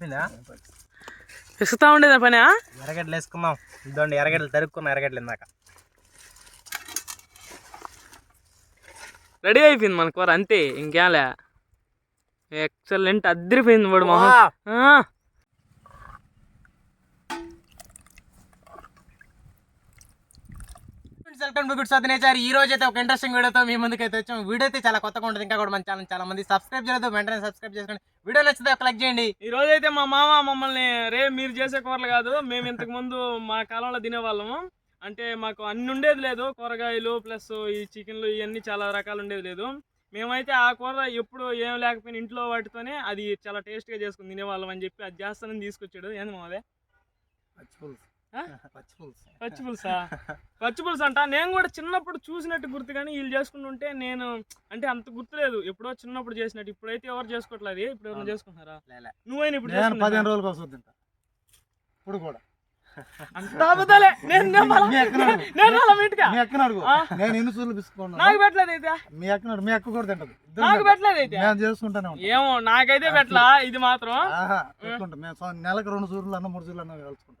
అయిపోయిందా? ఇసుకుతా ఉండేదా పని ఎర్రగడ్డలు వేసుకుందాం. ఇదండి ఎర్రగడ్డలు తరుక్కున్నాం ఎర్రగడ్డలు ఇందాక. రెడీ అయిపోయింది మన కూర అంతే ఇంకేలే ఎక్సలెంట్ అద్దరిపోయింది వాడు మొహం వా! ఆ, welcome to good Sadhana nature ఈ రోజు అయితే ఒక ఇంట్రెస్టింగ్ వీడియోతో మీ ముందుకు అయితే వచ్చాం వీడియో అయితే చాలా కొత్తగా ఉంటుంది. ఇంకా కూడా మన ఛానల్ చాలా మంది సబ్స్క్రైబ్ చేయలేదు. వెంటనే సబ్స్క్రైబ్ చేసుకోండి. వీడియో నచ్చితే ఒక లైక్ చేయండి. ఈ రోజు అయితే మా మామ మమ్మల్ని రే మీరు చేసే కూరలు కాదు. మేము ఇంతకు ముందు మా కాలంలో తినేవాళ్ళము. అంటే మాకు అన్ని ఉండేది లేదు. కూరగాయలు ప్లస్ ఈ చికెన్లు ఇవన్నీ చాలా రకాలు ఉండేది లేదు. మేమైతే ఆ కూర ఎప్పుడు ఏం లేకపోయినా ఇంట్లో వాటితోనే అది చాలా టేస్ట్గా చేసుకుని తినేవాళ్ళం అని చెప్పి అది చేస్తానని తీసుకొచ్చాడు. ఏంది మాదే? పచ్చి పులుసా పచ్చి పులుసు అంట. నేను కూడా చిన్నప్పుడు చూసినట్టు గుర్తు కానీ వీళ్ళు చేసుకుంటుంటే నేను అంటే అంత గుర్తులేదు. ఎప్పుడో చిన్నప్పుడు చేసినట్టు. ఇప్పుడైతే ఎవరు చేసుకోవట్లేదు. ఇప్పుడు ఎవరు. చేసుకుంటున్నారా. నువ్వైనా ఇప్పుడు? పదిహేను రోజులకు వస్తుంది తింటా. ఇప్పుడు కూడా. నేను అడుగు. నేను వాళ్ళ ఇంటికా? మీ అక్కను అడుగు. ఆ? నేను ఎన్ని సూర్లు పిసుకున్నాను నాకు పెట్టలేదు అయితే. మీ అక్కను. మీ అక్క కూడా తింటది. నాకు. పెట్టలేదు అయితే. చేసుకుంటానే ఏమో నాకైతే పెట్టలా? ఇది మాత్రం. మేము నెలకు రెండు సూర్లు అన్న మూడు సూర్లు అన్న కలుసుకుంటాం.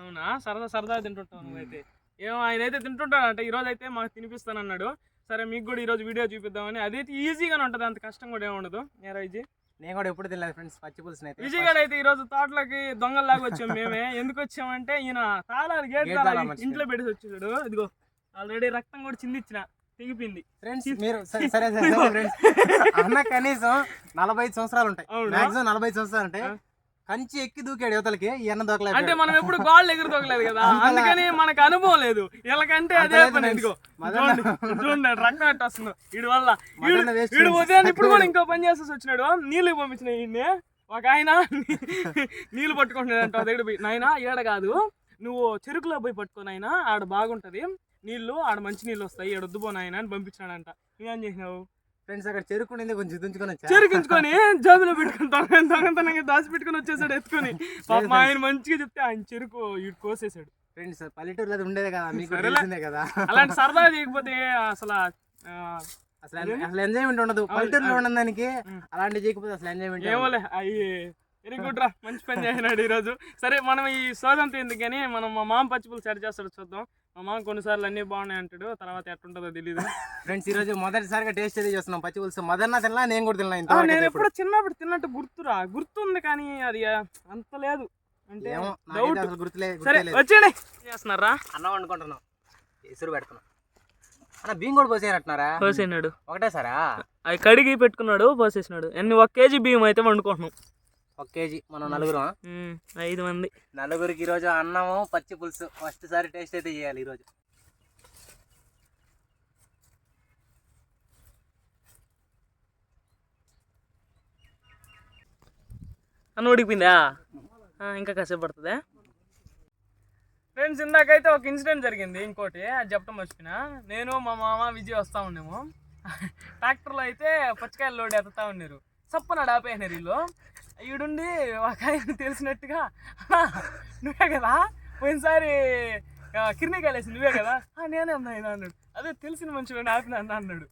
అవునా? సరదా సరదా తింటుంటావు నువ్వైతే ఏమో ఆయన అయితే తింటుంటాడంట ఈ రోజు అయితే మాకు తినిపిస్తానన్నాడు. సరే మీకు కూడా ఈ రోజు వీడియో చూపిద్దామని. అదైతే ఈజీగానే ఉంటుంది అంత కష్టం కూడా ఏమి ఉండదు. నేరా విజయ్? నేను కూడా ఎప్పుడు తినలేదు ఫ్రెండ్స్ పచ్చి పులుసు అయితే విజయ్ గారు అయితే ఈ రోజు తోటలోకి దొంగల్లాగా వచ్చాం మేమే. ఎందుకు వచ్చామంటే ఈయన తాళాలు గేట్ తాళాలు. ఇంట్లో పెట్టేసి వచ్చాడు ఇదిగో ఆల్రెడీ రక్తం కూడా చిందిచ్చిన తెగిపోయింది. ఫ్రెండ్స్ మీరు సరే సరే ఫ్రెండ్స్ అన్న కనీసం నలభై సంవత్సరాలు ఉంటాయి? మాక్సిమం నలభై సంవత్సరాలు ఉంటాయి. కంచి ఎక్కి దూకాడు యువతలకి ఈ అన్న అంటే మనం ఎప్పుడు గోళ్ళు ఎగురు తొక్కలేదు కదా. అందుకని మనకు అనుభవం లేదు. వీళ్ళకంటే అదే పని చూడండి రక్తం ఎట్ట వస్తుంది. వీడి వల్ల వీడు-. ఉదయం ఇప్పుడు కూడా ఇంకో పని చేసేసి వచ్చినాడు. నీళ్ళు పంపించిన ఈయన్ని ఒక ఆయన నీళ్ళు పట్టుకుంటున్నాడు అంట దగ్గర పోయి. నాయన ఈడ కాదు. నువ్వు చెరుకులో పోయి పట్టుకో నాయన. ఆడ బాగుంటది. నీళ్ళు ఆడ మంచి నీళ్ళు వస్తాయి. ఈడ వద్దు పో నాయన అని పంపించాడంట నువ్వేం చేసినావు? ఫ్రెండ్స్ అక్కడ చెరుకుండింది కొంచెం దించుకొని చెరుకించుకొని జేబులో పెట్టుకుని దొంగ దొంగతనంగా దాచి పెట్టుకుని వచ్చేసాడు ఎత్తుకొని. పాప ఆయన మంచిగా చెప్తే ఆయన చెరుకు ఇటు కోసేసాడు. ఫ్రెండ్స్ పల్లెటూరులో అది ఉండేదే కదా మీకు. తెలిసిందే కదా. అలాంటి సరదా చేయకపోతే అసలు అసలు అసలు ఎంజాయ్మెంట్ ఉండదు. పల్లెటూరులో ఉండదు దానికి ఉం. అలాంటి చేయకపోతే అసలు ఎంజాయ్మెంట్ ఏమోలే అయ్యి వెరీ గుడ్ రా మంచి పని చేసినాడు ఈరోజు. సరే మనం ఈ సోదంతా ఎందుకు కానీ మనం మా మామ పచ్చిపులు సెట్ చేస్తాడు చూద్దాం. మా మామ కొన్నిసార్లు అన్నీ బాగున్నాయి అంటాడు తర్వాత ఎట్టుంటుందో తెలియదు ఫ్రెండ్స్ ఈ రోజు మొదటిసారిగా టేస్ట్ అయితే చేస్తున్నాం పచ్చి పులుసు. మదన్న తినలా నేను కూడా ఇంతవరకు నేను. ఎప్పుడు చిన్నప్పుడు తిన్నట్టు గుర్తురా. గుర్తుంది కానీ అది అంత లేదు. అంటే డౌట్ గుర్తులే సరే వచ్చేయండి. చేస్తున్నారా? అన్నం వండుకుంటున్నాం. ఎసురు పెడుతున్నాం. అన్న బియ్యం కూడా పోసేయనట్టున్నారా పోసేసినాడు. ఒకటేసారా? అవి కడిగి పెట్టుకున్నాడు పోసేసినాడు. ఎన్ని ఒక కేజీ బియ్యం అయితే వండుకుంటున్నాం. ఒక కేజీ మనం నలుగురం. ఐదు మంది. నలుగురికి ఈరోజు అన్నము పచ్చి పులుసు. ఫస్ట్ సారి టేస్ట్ అయితే చేయాలి ఈరోజు అన్న ఉడికిపోయిందా? ఇంకా కాసేపు పడుతుందా? ఫ్రెండ్స్ ఇందాకైతే ఒక ఇన్సిడెంట్ జరిగింది ఇంకోటి. అది చెప్పడం మర్చిపోయినా. నేను మా మామ విజయ్ వస్తా ఉన్నాము ట్రాక్టర్లో అయితే పచ్చికాయలు లోడ్ ఎత్తుతా ఉన్నారు సప్పన ఆపేసినారు వీళ్ళు. ఈడుండి ఒక ఆయన తెలిసినట్టుగా నువ్వే కదా? పోయినసారి ఆ, కిర్నీకాయలు నువ్వే కదా? "ఆ, నేనే అన్నా అన్నాడు. అదే తెలిసిన మనిషి ఆపిన అన్న అన్నాడు.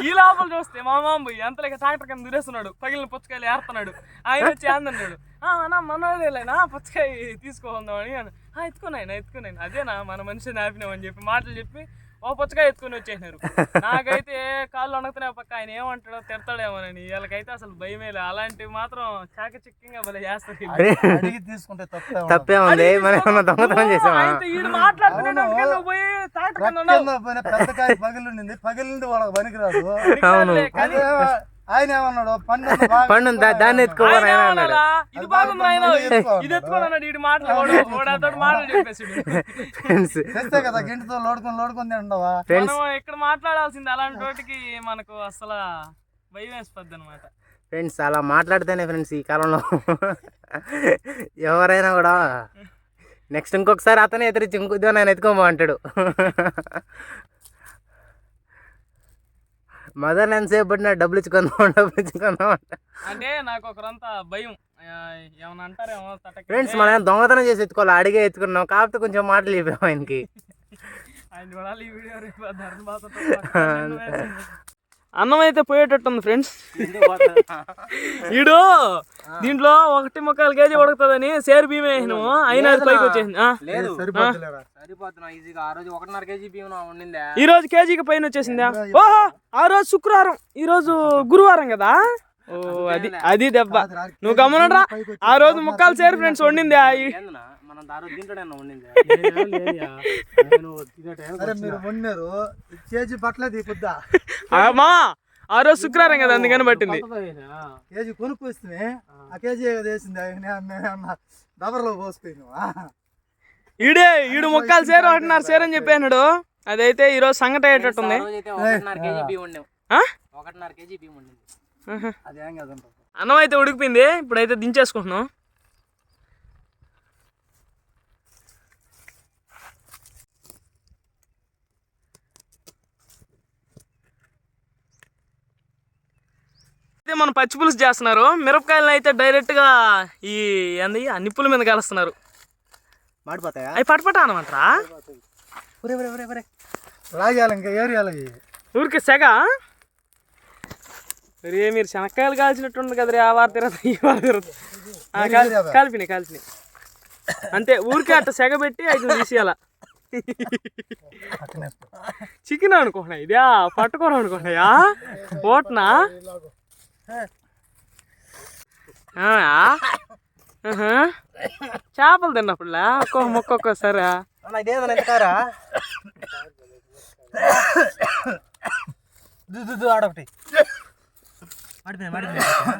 ఈ లోపల చూస్తే మా మామ ఎంత లేక ట్రాక్టర్ కింద దురేస్తున్నాడు పగిలిన పుచ్చకాయలు ఏరుతున్నాడు. ఆయన వచ్చి అందన్నాడు అన్నా మనోడేలేనా పుచ్చకాయ తీసుకోకుందామని అని "ఆ, ఎత్తుకున్నాయన అదేనా? మన మనిషిని ఆపినామని చెప్పి మాటలు చెప్పి ఓ పుచ్చకాయ ఎత్తుకొని వచ్చేసినారు. నాకైతే కాళ్ళు వణుకుతున్నాయి పక్క ఆయన ఏమంటాడో తిడతాడేమోనని వీళ్ళకైతే అసలు భయమే లేదు. అలాంటివి మాత్రం చాకచక్యంగా భలే చేస్తారు. అడిగి తీసుకుంటే తప్పే ఉంది మనం దొంగతనం ఆయనతో ఈడు మాట్లాడుతున్నాడు. పోయి పెద్ద కాయ పగిలింది. పగిలింది వాళ్ళకి పనికిరాదు. అవును. ఆయన ఏమన్నాడు? పండు పండు దాన్ని ఎత్తుకో ఆయన ఆయన అన్నాడు. ఏమన్నాడా? ఇది అది బాగుంది బాగా ఆయన పండు ఎత్తుకో ఇది ఎత్తుకోనన్నాడు ఈడు మాటలు వాడు వాడు మాటలు చెప్పేసి ఫ్రెండ్స్. తెస్తే కదా గింటితో లోడుకొని లోడుకొని ఫ్రెండ్స్. మనం ఇక్కడ మాట్లాడాల్సింది అలాంటి వాటికి మనకు అసలు భయం వేసిపోద్ది అనమాట ఫ్రెండ్స్ అలా మాట్లాడితేనే ఫ్రెండ్స్ ఈ కాలంలో ఎవరైనా కూడా నెక్స్ట్ ఇంకొకసారి అతనే ఎదురించి ఇంకొద్దిగా నేను ఎత్తుకోమో అంటాడు. మదర్ ఎంతసేపు పడినా డబ్బులు ఇచ్చుకుందాం డబ్బులు ఇచ్చుకుందాం అంట. నాకు ఒకరంతా భయం. ఏమన్నా అంటారేమో ఫ్రెండ్స్ మనం దొంగతనం చేసి ఎత్తుకోవాలి? అడిగే ఎత్తుకున్నాం. కాకపోతే కొంచెం మాటలు చెప్పాము ఆయనకి ఆయన చూడాలి ఈ వీడియో రేపు అన్నం అయితే పోయేటట్టు ఉంది ఫ్రెండ్స్ ఈడు దీంట్లో ఒకటి ముక్కాలు కేజీ ఉడుకుతుందని సేరు బియ్యం వేసినాము. అయినా అది పైకి వచ్చేసింది. ఆ. లేదు. సరిపోతులేరా? సరిపోతున్నా ఈజీగా. ఆ రోజు ఒకటిన్నర కేజీ బియ్యం ఉండిందా ఈ రోజు కేజీకి పైన వచ్చేసిందా? ఓహో ఆ రోజు శుక్రవారం. ఈ రోజు గురువారం కదా? ఓ అది అది దెబ్బ. నువ్వు గమనరా ఆ రోజు ముక్కాలు సేరు ఫ్రెండ్స్ వండింది? ఆ ఈ- ఏందన్నా మనం ఆ రోజు దీంట్లోనే ఉండింది సరే మీరు వండారు కేజీ పట్టలేదు ఈ పొద్దా ఆ మా ఆ రోజు శుక్రవారం కదా అందుకని పట్టింది. కేజీ కొనుక్కొస్తే ఆ. కేజీ వేసింది డబర్లో పోసిపోయినావా ఈడే ఈడు ముక్కాలు సేరు ఒకటిన్నర సేరు అని చెప్పాడు అదైతే ఈ రోజు సంగటి అయ్యేటట్టుంది ఆ రోజు అయితే ఒకటిన్నర కేజీ బియ్యం వండాం ఆ? ఒకటిన్నర కేజీ బియ్యం వండింది. ఆహా. అది ఏం కాదంట అన్నం అయితే ఉడికిపోయింది ఇప్పుడైతే దించేసుకుంటున్నాం. అయితే మన పచ్చి పులుసు చేస్తున్నారు మిరపకాయలను అయితే డైరెక్ట్గా ఈ ఏంది ఆ నిప్పుల మీద కలుస్తున్నారు. మాడిపోతాయా? అవి పటపట అనమాటరా? ఒరే ఒరే ఒరే ఒరే. లాగాలి ఇంకా ఏరియాలి ఊరికి సెగ? రే మీరు శనక్కాయలు కాల్చినట్టుంది కదరే ఆ వార తిరగదు ఈ వార తిరగదు. కాల్పినాయి కాల్పినాయి. అంతే ఊరికే అట్ట సెగ పెట్టి అది తీసేయాల. చికెన్ అనుకున్నా ఇదా పట్టుకోర అనుకున్నాయా ఓట్నా. చేపలు తిన్నప్పుడులా? ఒక్కొక్క మొక్క ఒక్కోసారా. ఆడొకటి.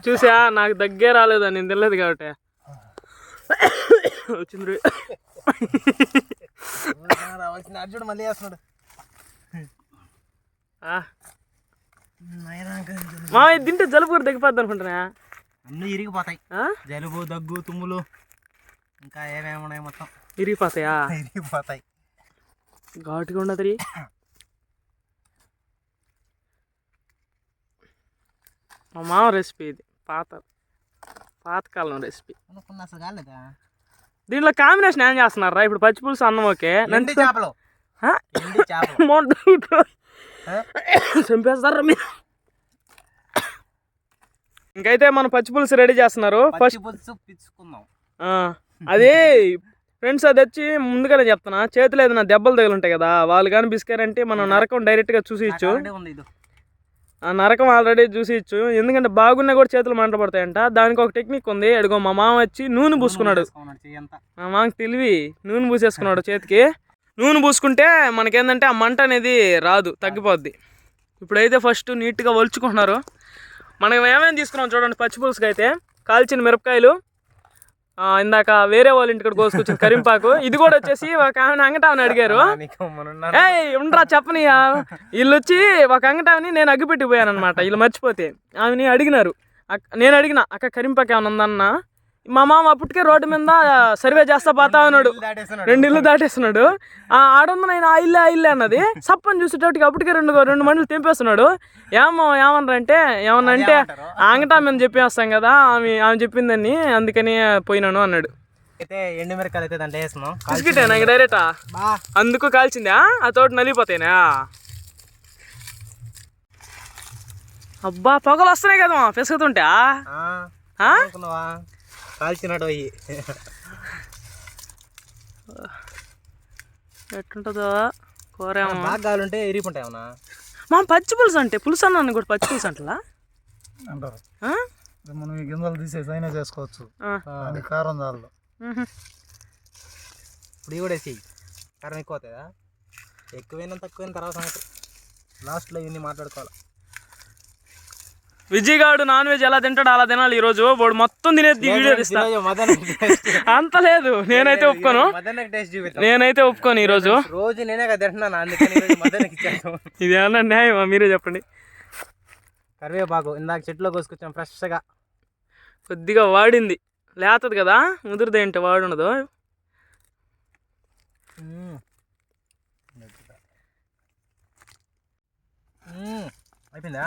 చూసా నాకు దగ్గర రాలేదు? నేను తెలియదు కాబట్టి. వచ్చింది. వచ్చిన అర్జుడు మళ్ళీ వేస్తున్నాడు ఆ. మా తింటే జలుబు కూడా తగ్గిపోద్ది అనుకుంటున్నా. అన్నీ ఇరిగిపోతాయి? జలుబు దగ్గు తుమ్ములు ఇంకా ఏమేమి ఉన్నాయి మొత్తం? ఇరిగిపోతాయా? ఇరిగిపోతాయి. ఘాటుగా ఉండదు మా మామ రెసిపీ ఇది పాత పాతకాలం రెసిపీ. అనుకున్న అసలు కాలేదా దీంట్లో కాంబినేషన్ ఏం చేస్తున్నారా? ఇప్పుడు పచ్చి పులుసు అన్నం ఓకే. ఎండి చేపలు. చంపేస్తారా మీరు? ఇంకైతే మన పచ్చి పులుసు రెడీ చేస్తున్నారు. ఫస్ట్ పచ్చి పులుసు పిచ్చుకుందాం. ఆ, అదే ఫ్రెండ్స్ అది వచ్చి ముందుగానే చెప్తున్నా. చేతులు ఏదైనా దెబ్బలు తగులుంటాయి కదా వాళ్ళు కానీ బిస్కారంటే మనం నరకం డైరెక్ట్గా ఉంది ఇది. ఆ నరకం ఆల్రెడీ చూసిచ్చు ఎందుకంటే బాగున్నా కూడా చేతులు మంట పడతాయంట. దానికి ఒక టెక్నిక్ ఉంది. ఎడుగో మా మామ వచ్చి నూనె పూసుకున్నాడు. మా మామకి తెలివి. నూనె పూసేసుకున్నాడు చేతికి. నూనె పూసుకుంటే మనకేందంటే ఆ మంట అనేది రాదు తగ్గిపోద్ది. ఇప్పుడైతే ఫస్ట్ నీట్గా ఒలుచుకుంటున్నారు. మనం ఏమేమి తీసుకున్నాం చూడండి పచ్చి పులుసుకి అయితే. కాల్చిన మిరపకాయలు ఇందాక వేరే వాళ్ళ ఇంటికి కోసుకొచ్చిన కరింపాకు ఇది కూడా వచ్చేసి ఒక ఆమె అంగటామని అడిగారు. ఏయ్ ఉండరా చెప్పనియా వీళ్ళు వచ్చి ఒక అంగటామని నేను అగ్గిపెట్టి పోయాను అనమాట వీళ్ళు మర్చిపోతే. ఆమెని అడిగినారు. అక్క- నేను అడిగిన అక్క కరింపాకు ఏమైనా ఉందన్నా? మా మామ అప్పటికే రోడ్డు మీద సర్వే చేస్తా పోతా ఉన్నాడు రెండు ఇల్లు దాటేస్తున్నాడు. ఆ ఆడుంది నేను ఆ ఇల్లే ఆ ఇల్లే అన్నది. సప్పని చూసేటప్పటికి అప్పటికే రెండు రెండు మండలు తెంపేస్తున్నాడు. ఏమో ఏమన్నారు అంటే ఏమన్నా అంటే? ఆంగటా మేము చెప్పేస్తాం కదా ఆమె ఆమె చెప్పిందని అందుకని పోయినాను అన్నాడు. అయితే ఎండు మిరకాయలు అయితే దాంట్లో వేస్తున్నాం బిస్కెటే నాకు డైరెక్టా? అందుకు కాల్చిందా? ఆ తోట నలిగిపోతాయినా అబ్బా పొగలు వస్తున్నాయి కదా పిసుకుతుంటా. కాల్చినట్టు అయ్యి. ఎట్టుంటుందో కూర ఏమో బాగా కావాలంటే ఇరిగిపోతాయి అవునా మా పచ్చి పులుసు అంటే పులుసు అన్నాను కూడా పచ్చి పులుసు అంటలా? అంటారు? మనం ఈ గింజలు తీసేసి అయినా చేసుకోవచ్చు. అది కారం దాల్లో. ఇప్పుడు ఇవి కూడా వేసి కారం ఎక్కువ అవుతుందా ఎక్కువైనా తక్కువైన తర్వాత లాస్ట్లో ఇవన్నీ మాట్లాడుకోవాలి. విజయ్ గాడు నాన్ వెజ్ ఎలా తింటాడు అలా తినాలి ఈ రోజు వాడు మొత్తం తినేది వీడియో ఈరోజు టేస్ట్ అంత లేదు. నేనైతే ఒప్పుకోను. నేనైతే ఒప్పుకోను ఈ రోజు రోజు నేనే కదా తింటున్నాను ఈరోజు ఇది ఏమన్నా న్యాయమా? మీరే చెప్పండి. కరివేపాకు ఇందాక చెట్లో కోసుకొచ్చాం ఫ్రెష్గా. కొద్దిగా వాడింది. లేతది కదా? ముదిరితే ఏంటి? వాడుండదు. అయిపోయిందా?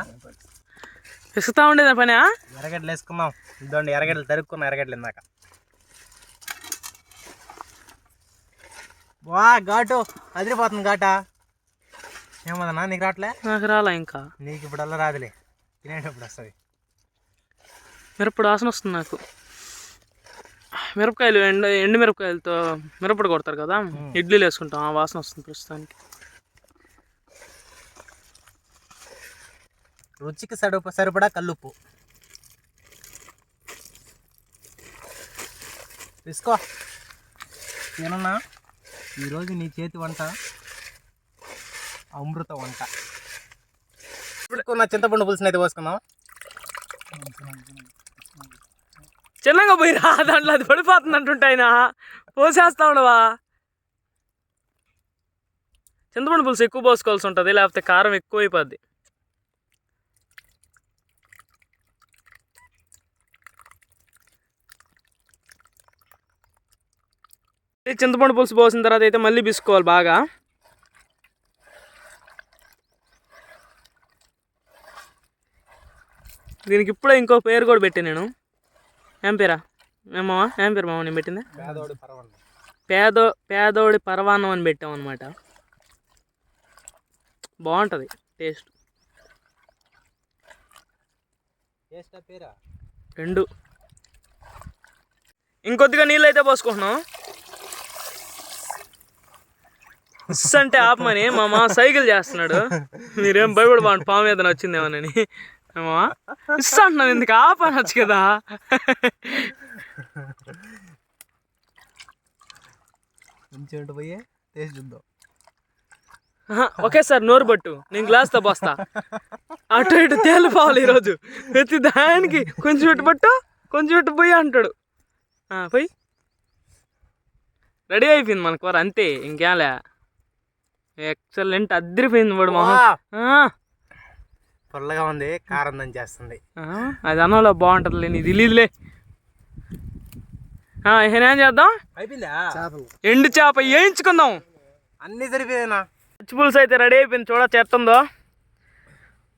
ఇసుతా ఉండేదా పని ఎర్రగడ్డలు వేసుకున్నాం ఇదండి ఎర్రగడ్డలు తరుక్కున్నాం ఎర్రగడ్డలు ఇందాక. వా ఘాటు. అదిరిపోతుంది ఘాట. ఏమదన్నా నీకు రావట్లే? నాకు రాలా ఇంకా. నీకు ఇప్పుడు అలా రాదులే. తినేటప్పుడు వస్తుంది. మిరప్పొడి వాసన వస్తుంది నాకు. మిరపకాయలు ఎండ ఎండు మిరపకాయలతో మిరప్పొడి కొడతారు కదా? ఇడ్లీలు వేసుకుంటాం ఆ వాసన వస్తుంది ప్రస్తుతానికి. రుచికి సరిప సరిపడా కల్లుప్పు. తీసుకో. ఏమన్నా? ఈరోజు నీ చేతి వంట అమృత వంట. ఇప్పుడు నా చింతపండు పులుసుని అయితే పోసుకుందాం చిన్నగా పోయిరా దాంట్లో అది పడిపోతుంది అంటుంటే ఆయన. పోసేస్తా ఉండవా? చింతపండు పులుసు ఎక్కువ పోసుకోవాల్సి ఉంటుంది లేకపోతే కారం ఎక్కువ అయిపోద్ది చింతపండు పులుసు పోసిన తర్వాత అయితే మళ్ళీ బిసుకోవాలి బాగా. దీనికి ఇప్పుడే ఇంకో పేరు కూడా పెట్టా నేను. ఏం పేరా? ఏమమ్మా ఏం పేరు మామ నేను పెట్టింది? పేదో పేదోడి పరవాన్నం అని పెట్టాం అనమాట బాగుంటుంది టేస్ట్. రెండు. ఇంకొద్దిగా నీళ్ళు అయితే పోసుకుంటున్నాం. ఇస్ అంటే ఆపమని మా మామ సైకిల్ చేస్తున్నాడు. మీరేం భయపడి బాగుంది పాము ఏదైనా వచ్చిందేమోనని. ఏమా ఇస్ అంటున్నాను ఎందుకు ఆపనొచ్చు కదా? మంచిగా ఉంటే పోయి టేస్ట్ చూద్దాం. ఆహా, ఒకేసారి నోరు పట్టు. నేను గ్లాస్తో పోస్తా. అటు ఇటు తేలిపోవాలి ఈరోజు. ప్రతి దానికి కొంచెం ఇటు పట్టు కొంచెం ఇటు పోయి అంటాడు. పోయి. రెడీ అయిపోయింది మన కూర అంతే ఇంకేంలే ఎక్సలెంట్ అద్దరిపోయింది వాడు మొహం. ఆ, పుల్లగా ఉంది కారం దని చేస్తుంది ఆ, అది అన్నంలో బాగుంటుంది నీది తెలియదులే ఏం చేద్దాం? అయిపోయిందా? ఎండు చేప వేయించుకుందాం. అన్నీ సరిపోయినా? పచ్చి పులుసు అయితే రెడీ అయిపోయింది చూడ చేస్తుందో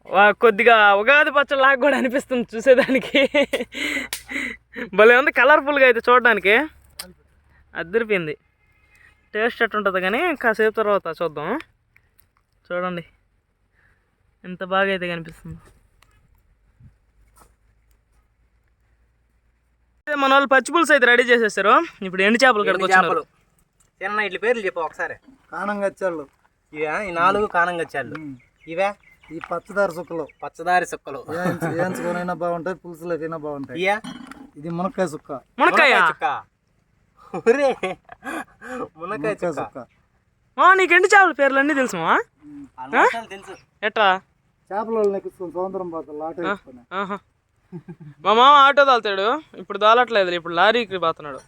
వా- కొద్దిగా ఉగాది పచ్చడి లాగా కూడా అనిపిస్తుంది చూసేదానికి. భలే ఉంది కలర్ఫుల్గా అయితే చూడడానికి. అద్దరిపోయింది. టేస్ట్ ఎట్టుంటుంది కానీ కాసేపు తర్వాత చూద్దాం. చూడండి. ఎంత బాగా అయితే కనిపిస్తుంది మన వాళ్ళు పచ్చి పులుసు అయితే రెడీ చేసేసారు. ఇప్పుడు ఎండు చేపలు కడుకు చేపలు. చిన్న ఇట్ల పేర్లు చెప్పు ఒకసారి. కానం గచ్చాళ్ళు ఇవే ఈ నాలుగు కానం గచ్చాళ్ళు ఇవే? ఈ పచ్చదార సుక్కలు. పచ్చదారి సుక్కలు. వేయించుకొనైనా బాగుంటాయి పులుసులోకైనా బాగుంటాయి. ఇయ్యా ఇది మునక్కాయ సుక్క. మునక్కాయ? చుక్క ఒరే మునక్కాయ చుక్క. నీకు ఎండు చేపల పేర్లు అన్నీ తెలుసు తెలుసు. చేపల వేసుకొని. ఆహా. మా మామ ఆటో దాల్తాడు. ఇప్పుడు దాలట్లేదు ఇప్పుడు లారీకి పోతున్నాడు.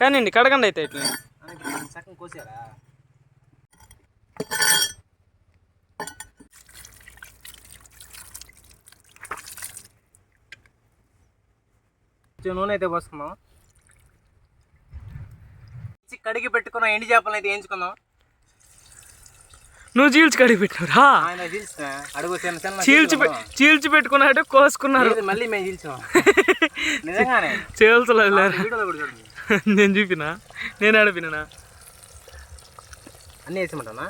కానివ్వండి కడగండి అయితే ఇట్లా. సగం కోసారా? కొంచెం నూనె అయితే ఇచ్చి కడిగి పెట్టుకున్న ఎండి చేపలను అయితే వేయించుకుందాం. నువ్వు చీల్చి కడిగి పెట్టినరా ఆయన చీల్చిన. అడుగు చిన్న చిన్న చీల్చి పె- చీల్చి పెట్టుకున్నాడు కోసుకున్నారు. లేదు, మళ్ళీ మేము చీల్చాం నిజంగానే? చీల్చలేదు వీడియోలో కూడా చూడండి. నేను చూపినా. నేను అడిపినా అన్నీ వేసిమంటానా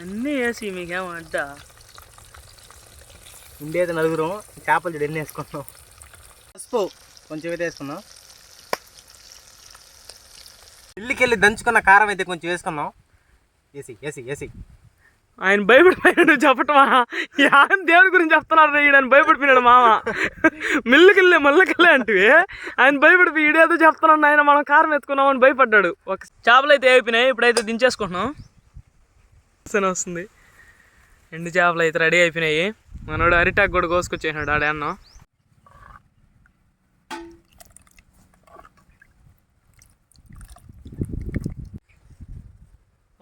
అన్నీ వేసి మీకేమో అడ్డా? ఉండేది నలుగురం. చేపలు చూడు ఎన్ని వేసుకున్నాం. పసుపు కొంచెం అయితే వేసుకుందాం దంచుకున్న కారం అయితే కొంచెం వేసుకుందాం. ఏసి ఏసి ఏసి. ఆయన భయపడిపోయాడు చెప్పటమా? ఆయన దేవుడి గురించి చెప్తున్నాడు ఆయన భయపడిపోయాడు మామ. మిల్లుకెళ్ళే మల్లకెళ్ళే అంటే ఆయన భయపడిపోయి ఈడేదో చెప్తున్నాడు ఆయన మనం కారం ఎత్తుకున్నామని భయపడ్డాడు. ఒక చేపలు అయితే అయిపోయినాయి ఇప్పుడైతే దించేసుకుంటున్నాం. వాసన వస్తుంది. ఎండు చేపలు అయితే రెడీ అయిపోయినాయి. మనోడు అరిటాక్ కూడా కోసుకొచ్చేసినాడు ఆడే అన్నం.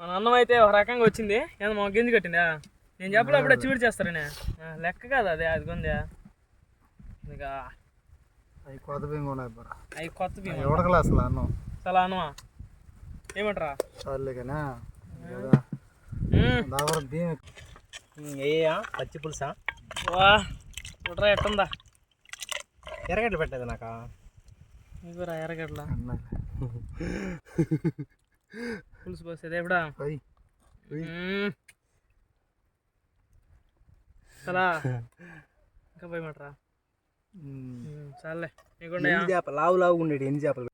మన అన్నం అయితే ఒక రకంగా వచ్చింది. ఏదో మా గింజి కట్టిందా? నేను చెప్పలే అప్పుడే చూడు చేస్తారనే. లెక్క కాదు అదే అది కొందా ఇక అవి కొత్త బియ్యం ఇవ్వరా అవి కొత్త బియ్యం ఎవడకలే అసలు అన్నం. చాలా అన్నమా? ఏమంటారా? చాలులే కానీ మ్మ్. దావర బియ్యం. ఏయా? పచ్చి పులుసా? వా చూడరా ఎట్టుందా? ఎరగడ్డలు పెట్టలేదు నాకు? ఎర్రగడ్ల ఎక్కువ పులుసు పోసేది ఎప్పుడా. చాలా. ఇంకా పోయమంటారా ఇగోండి ఎన్ని చేప లావు లావు ఉండేది ఎన్ని చేపలు?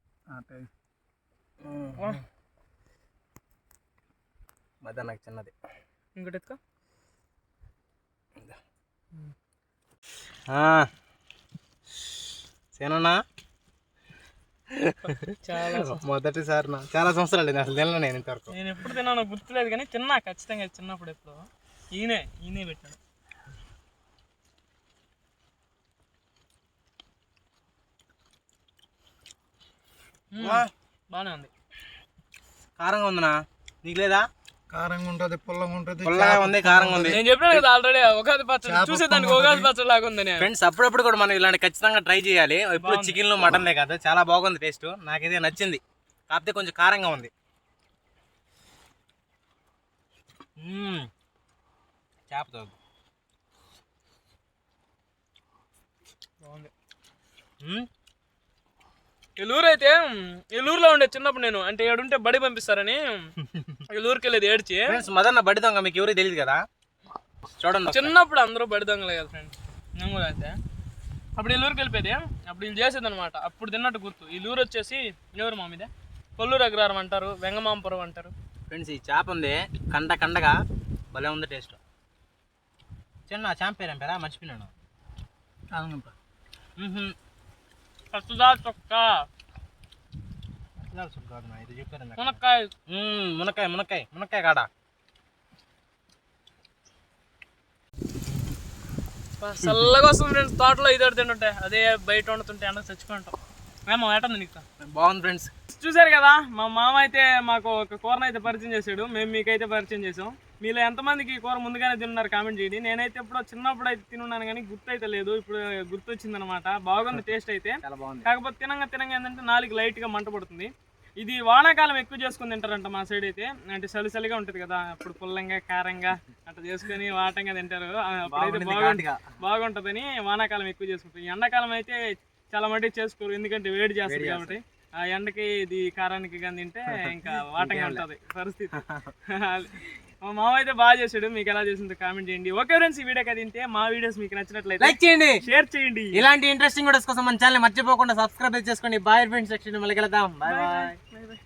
మధ్య నాకు చిన్నది. ఇంకోటి ఎత్తుకో సేనన్నా? చాలా మొదటిసారి నా చాలా సంవత్సరాలు అసలు తినలే నేను ఇంతవరకు. నేను ఎప్పుడు తిన్నానో గుర్తులేదు కానీ తిన్నా ఖచ్చితంగా చిన్నప్పుడు ఎప్పుడు. ఈయనే ఈయనే పెట్టాడు. మ్మ్. బాగానే ఉంది. కారంగా ఉందనా నీకు లేదా? కారంగా ఉంటుంది పుల్లగా ఉంటుంది పుల్లగా ఉంది కారంగా ఉంది నేను చెప్పాను కదా ఆల్రెడీ ఉగాది పచ్చడి. చేప చూసేదానికి ఉగాది పచ్చడి లాగా ఉంది నేను. ఫ్రెండ్స్ అప్పుడప్పుడు కూడా మనం ఇలాంటి ఖచ్చితంగా ట్రై చేయాలి. ఇప్పుడు చికెన్లు మటన్లే కాదు. చాలా బాగుంది టేస్ట్ నాకైతే నచ్చింది. కాకపోతే కొంచెం కారంగా ఉంది. చేపతో బాగుంది. ఎల్లూరు అయితే ఎల్లూరులో ఉండే చిన్నప్పుడు నేను అంటే ఏడుంటే బడి పంపిస్తారని ఎల్లూరుకి వెళ్ళేది ఏడ్చి. ఫ్రెండ్స్ మదన్న బడి దొంగ మీకు ఎవరికి తెలియదు కదా? చూడండి. చిన్నప్పుడు అందరూ బడి దొంగలే కదా ఫ్రెండ్స్ నేను కూడా అయితే అప్పుడు ఎల్లూరుకి వెళ్ళిపోయేది అప్పుడు వీళ్ళు చేసేది అనమాట అప్పుడు తిన్నట్టు గుర్తు. ఎల్లూరు వచ్చేసి ఎవరు మా మీద? కొల్లూరు అగ్రహారం అంటారు వెంగమాంపురం అంటారు. ఫ్రెండ్స్ ఈ చేప ఉంది కండ కండగా భలే ఉంది టేస్ట్ చిన్న చేప పేరు పేరా? మర్చిపోయినాను. కసుదా చొక్క. మునక్కాయ మ్మ్, మునక్కాయ మునక్కాయ మునక్కాయ కాడ చల్లగా వస్తుంది ఫ్రెండ్స్ తోటలో ఇద్దరు తింటుంటే అదే బయట వండుతుంటే ఎండ చచ్చిపోంటాం ఏమో ఏటుంది నీకు బాగుంది ఫ్రెండ్స్ చూసారు కదా మా మామ అయితే మాకు ఒక కూరను అయితే పరిచయం చేశాడు మేము మీకైతే పరిచయం చేసాం మీలో ఎంతమందికి ఈ కూర ముందుగానే తిన్నారు కామెంట్ చేయండి. నేనైతే ఎప్పుడో చిన్నప్పుడు అయితే తినున్నాను కానీ గుర్తు అయితే లేదు ఇప్పుడు గుర్తొచ్చింది అనమాట బాగుంది టేస్ట్ అయితే. కాకపోతే తినంగా తినంగా ఏంటంటే నాలుగు లైట్గా మంట పడుతుంది. ఇది వానాకాలం ఎక్కువ చేసుకుని తింటారంట మా సైడ్ అయితే. అంటే చలి చలిగా ఉంటుంది కదా. అప్పుడు పుల్లంగా కారంగా అట్లా చేసుకొని వాటంగా తింటారు. ఆ, అప్పుడైతే బాగుంది బాగుంటుంది ఘాటుగా. బాగుంటుందని వానాకాలం ఎక్కువ చేసుకుంటాం ఈ ఎండాకాలం అయితే చాలా మటుకు చేసుకోరు. ఎందుకంటే వేడి చేస్తుంది వేడి కాబట్టి. ఆ ఎండకి ఇది కారానికి కానీ తింటే ఇంకా వాటంగా ఉంటుంది పరిస్థితి. మా మామ అయితే బాగా చేశాడు. మీకు ఎలా చేసిందో కామెంట్ చేయండి. ఓకే ఫ్రెండ్స్ ఈ వీడియో తింటే మా వీడియోస్ మీకు నచ్చినట్లయితే లైక్ చేయండి. షేర్ చేయండి. ఇలాంటి ఇంట్రెస్టింగ్ వీడియోస్ కోసం మన ఛానల్ మర్చిపోకుండా సబ్స్క్రైబ్ చేసుకోండి బాయ్ ఫ్రెండ్స్ సెక్షన్ మళ్ళీ కలుద్దాం. Bye bye.